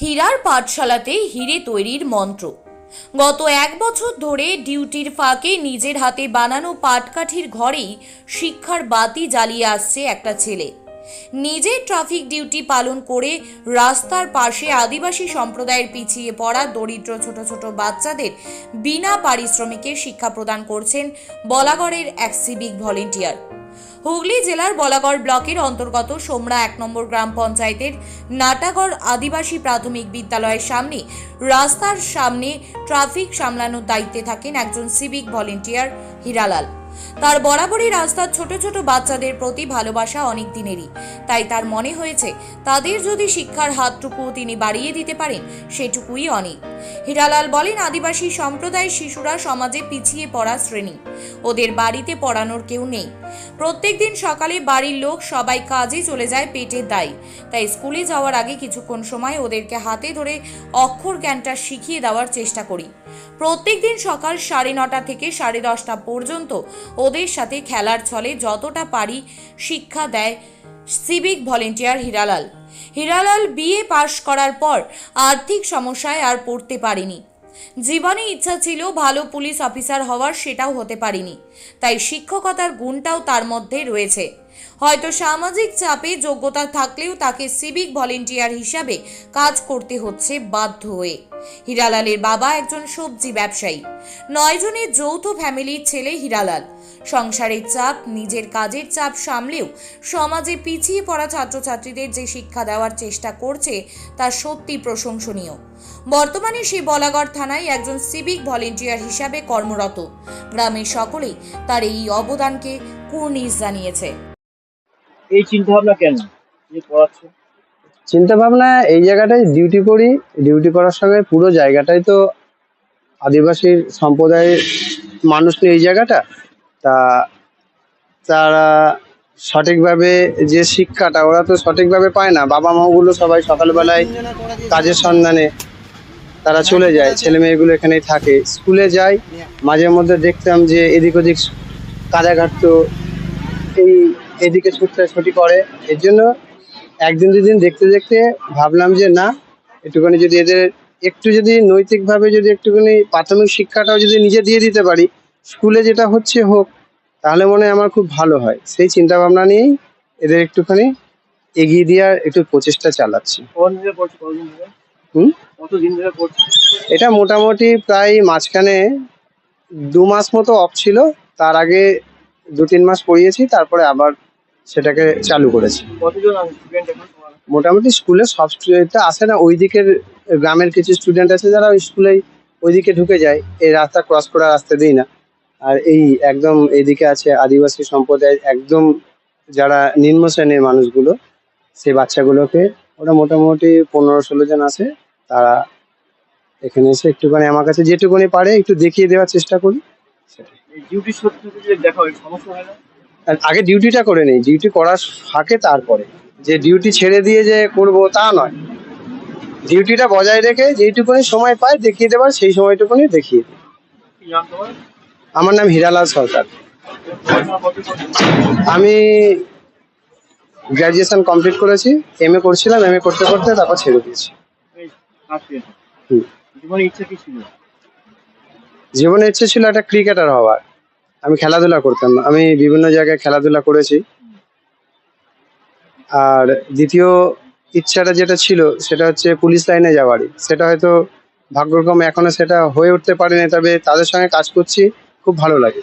হীরার পাঠশালাতে হিরে তৈরির মন্ত্র। গত এক বছর ধরে ডিউটির ফাঁকে নিজের হাতে বানানো পাটকাঠির ঘরেই শিক্ষার বাতি জ্বালিয়ে আসছে একটা ছেলে। নিজের ট্রাফিক ডিউটি পালন করে রাস্তার পাশে আদিবাসী সম্প্রদায়ের পিছিয়ে পড়া দরিদ্র ছোট ছোট বাচ্চাদের বিনা পারিশ্রমিকে শিক্ষা প্রদান করছেন বলাগড়ের এক সিভিক ভলেন্টিয়ার। হুগলি জেলার বলাগড় ব্লকের অন্তর্গত সোমরা এক নম্বর গ্রাম পঞ্চায়েতের নাটাগড় আদিবাসী প্রাথমিক বিদ্যালয়ের সামনে, রাস্তার সামনে ট্রাফিক সামলানোর দায়িত্বে থাকেন একজন সিভিক ভলেন্টিয়ার হীরালাল। তার বরাবরই রাস্তার ছোট ছোট বাচ্চাদের প্রতি ভালোবাসা অনেক দিনেরই। তাই তার মনে হয়েছে, তাদের যদি শিক্ষার হাতটুকু তিনি বাড়িয়ে দিতে পারেন, সেটুকুই অনেক। হীরালাল বলেন, আদিবাসী সম্প্রদায়ের শিশুরা সমাজে পিছিয়ে পড়া শ্রেণি। ওদের বাড়িতে পড়ানোর কেউ নেই। প্রত্যেক দিন সকালে বাড়ির লোক সবাই কাজে চলে যায় পেটের দায়। তাই স্কুলে যাওয়ার আগে কিছুক্ষণ সময় ওদেরকে হাতে ধরে অক্ষর জ্ঞানটা শিখিয়ে দেওয়ার চেষ্টা করি। প্রত্যেক দিন সকাল সাড়ে নটা থেকে সাড়ে দশটা পর্যন্ত ওদের সাথে খেলার ছলে যতটা পারি শিক্ষা দেয় civic volunteer Hiralal. Hiralal BA pass করার পর আর্থিক সমস্যায় আর পড়তে পারেনি। জীবনে ইচ্ছা ছিল ভালো পুলিশ অফিসার হওয়ার, সেটাও হতে পারিনি। তাই শিক্ষকতার গুণটাও তার মধ্যে রয়েছে। হয়তো সামাজিক চাপে যোগ্যতা থাকলেও তাকে সিভিক ভলেন্টিয়ার হিসাবে কাজ করতে হচ্ছে বাধ্য হয়ে। হীরালালের বাবা একজন সবজি ব্যবসায়ী। নয় জনের যৌথ ফ্যামিলির ছেলে হীরালাল। সংসারের চাপ, নিজের কাজের চাপ সামলেও সমাজে পিছিয়ে পড়া ছাত্রছাত্রীদের যে শিক্ষা দেওয়ার চেষ্টা করছে তা সত্যি প্রশংসনীয়। বর্তমানে সে বলাগড় থানায় একজন সিভিক ভলেন্টিয়ার হিসাবে কর্মরত। গ্রামের সকলেই তার এই অবদানকে কুর্নিশ জানিয়েছে। এই চিন্তা ভাবনা কেন চিন্তা ভাবনা এই জায়গাটায় ডিউটি করি ডিউটি করার সঙ্গে পুরো জায়গাটাই তো আদিবাসী সম্প্রদায়ের মানুষ তো এই জায়গাটা। তা তারা সঠিকভাবে যে শিক্ষাটা ওরা তো সঠিকভাবে পায় না। বাবা মাগুলো সবাই সকালবেলায় কাজের সন্ধানে তারা চলে যায়। ছেলে মেয়েগুলো এখানেই থাকে। স্কুলে যায় মাঝে মধ্যে দেখতাম যে এদিক ওদিক কাদা ঘাটতো এই এদিকে ছুটতে ছুটি করে। এর জন্য একদিন দুদিন দেখতে দেখতে ভাবলাম যে না একটুখানি যদি এদের একটু যদি নৈতিকভাবে যদি একটুখানি প্রাথমিক শিক্ষাটাও যদি নিজে দিয়ে দিতে পারি স্কুলে যেটা হচ্ছে হোক তাহলে মনে হয় আমার খুব ভালো হয়। সেই চিন্তা ভাবনা নিয়েই এদের একটুখানি এগিয়ে দেওয়ার একটু প্রচেষ্টা চালাচ্ছি। হুম? এটা মোটামুটি প্রায় মাঝখানে দু মাস মতো অফ ছিল। তার আগে দু তিন মাস পড়িয়েছি তারপরে আবার সেটাকে চালু করেছি। স্টুডেন্ট মোটামুটি স্কুলে সব স্টুডেন্টটা আসে না ওই দিকের গ্রামের কিছু স্টুডেন্ট আছে যারা ওই স্কুলেই ওইদিকে ঢুকে যায় এই রাস্তা ক্রস করার রাস্তা দিই না। আর এই একদম এদিকে আছে আদিবাসী সম্প্রদায় একদম যারা নিম্ন শ্রেণির মানুষগুলো সেই বাচ্চাগুলোকে ওরা মোটামুটি পনেরো ষোলো জন আছে তারা এখানে এসে একটুখানি আমার কাছে যেটুকুনি পারে একটু দেখিয়ে দেওয়ার চেষ্টা করি ডিউটি দেখা হয় সমস্যা হয় না? আগে ডিউটিটা করে নেই। ডিউটি করার ফাঁকে তারপরে। যে ডিউটি ছেড়ে দিয়ে যে করব তা নয়। ডিউটিটা বজায় রেখে যেইটুকুনি সময় পাই দেখিয়ে দেবার সেই সময়টুকুনি দেখিয়ে দিই আমার নাম হীরালাল সরকার? আমি গ্র্যাজুয়েশন কমপ্লিট করেছি। এম এ করছিলাম এম এ করতে করতে তারপর ছেড়ে দিয়েছি। জীবনে ইচ্ছে ছিল? একটা ক্রিকেটার হওয়ার। আমি খেলাধুলা করতাম। আমি বিভিন্ন জায়গায় খেলাধুলা করেছি। আর দ্বিতীয় ইচ্ছাটা যেটা ছিল, সেটা হচ্ছে পুলিশ লাইনে যাওয়ারই। সেটা হয়তো ভাগ্যক্রমে এখনও সেটা হয়ে উঠতে পারেনি তবে তাদের সঙ্গে কাজ করছি, খুব ভালো লাগে।